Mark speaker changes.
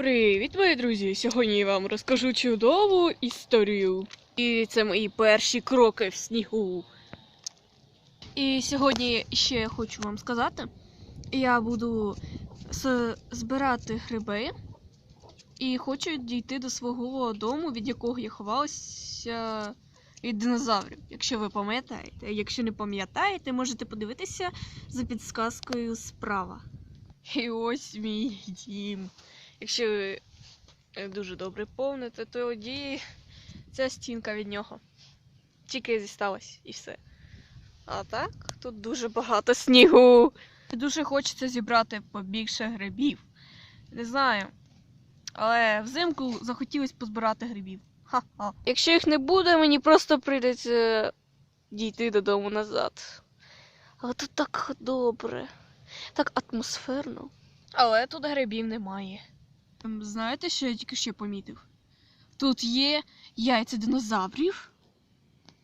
Speaker 1: Привіт, мої друзі! Сьогодні я вам розкажу чудову історію. І це мої перші кроки в снігу. І сьогодні ще хочу вам сказати: я буду збирати гриби і хочу дійти до свого дому, від якого я ховалася від динозаврів. Якщо ви пам'ятаєте. Якщо не пам'ятаєте, можете подивитися за підсказкою справа. І ось мій дім. Якщо ви е, дуже добре помните, то тоді ця стінка від нього. Тільки зісталась і все. А так, тут дуже багато снігу. Дуже хочеться зібрати побільше грибів. Не знаю. Але взимку захотілося позбирати грибів. Ха-ха. Якщо їх не буде, мені просто прийдеться дійти додому назад. Але тут так добре, так атмосферно. Але тут грибів немає. Знаєте, що я тільки ще помітив? Тут є яйця динозаврів,